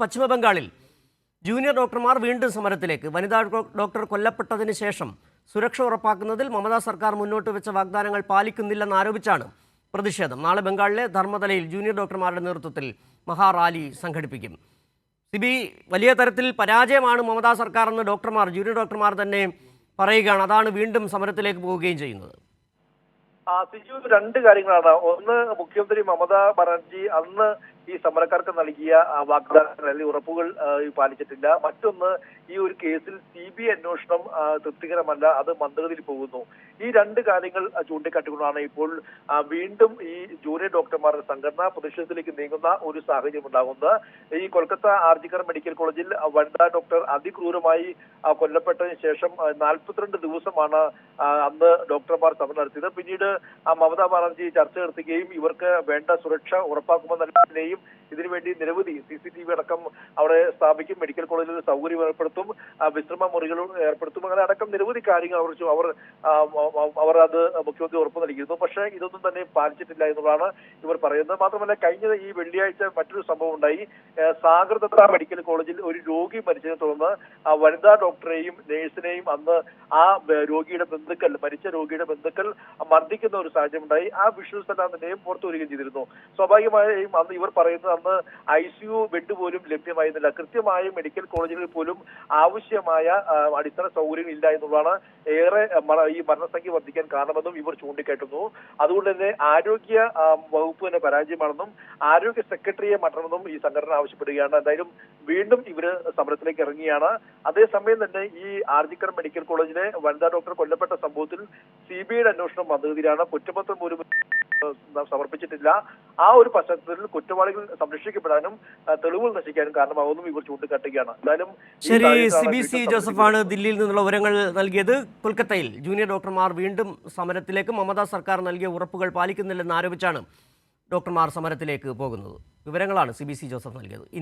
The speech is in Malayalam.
പശ്ചിമ ബംഗാളിൽ ജൂനിയർ ഡോക്ടർമാർ വീണ്ടും സമരത്തിലേക്ക്. വനിതാ ഡോക്ടർ കൊല്ലപ്പെട്ടതിന് ശേഷം സുരക്ഷ ഉറപ്പാക്കുന്നതിൽ മമതാ സർക്കാർ മുന്നോട്ട് വെച്ച വാഗ്ദാനങ്ങൾ പാലിക്കുന്നില്ലെന്ന് ആരോപിച്ചാണ് പ്രതിഷേധം. നാളെ ബംഗാളിലെ ധർമ്മതലയിൽ ജൂനിയർ ഡോക്ടർമാരുടെ നേതൃത്വത്തിൽ മഹാറാലി സംഘടിപ്പിക്കും. സിബി വലിയ തരത്തിൽ പരാജയമാണ് മമതാ സർക്കാർ എന്ന് ഡോക്ടർമാർ ജൂനിയർ ഡോക്ടർമാർ തന്നെ പറയുകയാണ്. അതാണ് വീണ്ടും സമരത്തിലേക്ക് പോവുകയും ചെയ്യുന്നത്. സിജു രണ്ട് കാര്യങ്ങളാണ്. ഒന്ന് മുഖ്യമന്ത്രി മമതാ ബാനർജി അന്ന് ഈ സമരക്കാർക്ക് നൽകിയ വാഗ്ദാനങ്ങൾ അല്ലെങ്കിൽ ഉറപ്പുകൾ പാലിച്ചിട്ടില്ല. മറ്റൊന്ന് ഈ ഒരു കേസിൽ സി ബി ഐ അന്വേഷണം തൃപ്തികരമല്ല അത് മന്ദഗതിയിൽ പോകുന്നു. ഈ രണ്ട് കാര്യങ്ങൾ ചൂണ്ടിക്കാട്ടിക്കൊണ്ടാണ് ഇപ്പോൾ വീണ്ടും ഈ ജൂനിയർ ഡോക്ടർമാരുടെ സംഘടന പ്രതിഷേധത്തിലേക്ക് നീങ്ങുന്ന ഒരു സാഹചര്യം ഉണ്ടാകുന്നത്. ഈ കൊൽക്കത്ത ആർജിക്കർ മെഡിക്കൽ കോളേജിൽ വനിതാ ഡോക്ടർ അതിക്രൂരമായി കൊല്ലപ്പെട്ടതിന് ശേഷം നാൽപ്പത്തിരണ്ട് ദിവസമാണ് അന്ന് ഡോക്ടർമാർ സമരം നടത്തിയത്. പിന്നീട് മമതാ ബാനർജി ചർച്ച നടത്തുകയും ഇവർക്ക് വേണ്ട സുരക്ഷ ഉറപ്പാക്കുമെന്നതിനെയും ഇതിനുവേണ്ടി നിരവധി സി സി ടി വി അടക്കം അവിടെ സ്ഥാപിക്കും. മെഡിക്കൽ കോളേജിൽ സൗകര്യം ഏർപ്പെടുത്തും. വിശ്രമ മുറികൾ ഏർപ്പെടുത്തും. അങ്ങനെ അടക്കം നിരവധി കാര്യങ്ങൾ അവർ അവർ അവർ അത് മുഖ്യമന്ത്രി ഉറപ്പ് നൽകിയിരുന്നു. പക്ഷേ ഇതൊന്നും തന്നെ പാലിച്ചിട്ടില്ല എന്നുള്ളതാണ് ഇവർ പറയുന്നത്. മാത്രമല്ല കഴിഞ്ഞ ഈ വെള്ളിയാഴ്ച മറ്റൊരു സംഭവം ഉണ്ടായി. സാഗർദത്ത സാഗർ ദത്ത മെഡിക്കൽ കോളേജിൽ ഒരു രോഗി മരിച്ചതിനെ തുടർന്ന് ആ വനിതാ ഡോക്ടറെയും നേഴ്സിനെയും അന്ന് ആ രോഗിയുടെ ബന്ധുക്കൾ മരിച്ച രോഗിയുടെ ബന്ധുക്കൾ മർദ്ദിക്കുന്ന ഒരു സാഹചര്യം ഉണ്ടായി. ആ വിഷ്വൽസ് എല്ലാം തന്നെയും പുറത്തു വരികയും ചെയ്തിരുന്നു. സ്വാഭാവികമായും അന്ന് ഇവർ പറയുന്നത് അന്ന് ഐ സി യു ബെഡ് പോലും ലഭ്യമായിരുന്നില്ല. കൃത്യമായ മെഡിക്കൽ കോളേജുകളിൽ പോലും ആവശ്യമായ അടിസ്ഥാന സൗകര്യങ്ങൾ ഇല്ല എന്നുള്ളതാണ് ഏറെ ഈ മരണസംഖ്യ വർദ്ധിക്കാൻ കാരണമെന്നും ഇവർ ചൂണ്ടിക്കാട്ടുന്നു. അതുകൊണ്ട് തന്നെ ആരോഗ്യ വകുപ്പ് തന്നെ പരാജയമാണെന്നും ആരോഗ്യ സെക്രട്ടറിയെ മാറ്റണമെന്നും ഈ സംഘടന ആവശ്യപ്പെടുകയാണ്. എന്തായാലും വീണ്ടും ഇവർ സമരത്തിലേക്ക് ഇറങ്ങിയാണ് അതേസമയം തന്നെ ഈ ആർജിക്കർ മെഡിക്കൽ കോളേജിലെ വനിതാ ഡോക്ടർ കൊല്ലപ്പെട്ട സംഭവത്തിൽ സി ബി ഐയുടെ അന്വേഷണം മന്ദഗതിയിലാണ് കുറ്റപത്രം പോലും സമർപ്പിച്ചിട്ടില്ല. ആ ഒരു പശ്ചാത്തലത്തിൽ കുറ്റവാളികൾ സംരക്ഷിക്കപ്പെടാനും തെളിവുകൾ നശിക്കാനും കാരണമാകുമെന്നും ഇവർ ചൂണ്ടിക്കാട്ടുകയാണ്. എന്തായാലും ശരി സി ബി സി ജോസഫാണ് ദില്ലിയിൽ നിന്നുള്ള വിവരങ്ങൾ നൽകിയത്. കൊൽക്കത്തയിൽ ജൂനിയർ ഡോക്ടർമാർ വീണ്ടും സമരത്തിലേക്ക് മമതാ സർക്കാർ നൽകിയ ഉറപ്പുകൾ പാലിക്കുന്നില്ലെന്ന് ആരോപിച്ചാണ് ഡോക്ടർമാർ സമരത്തിലേക്ക് പോകുന്നത്. വിവരങ്ങളാണ് സി ബി സി ജോസഫ് നൽകിയത്.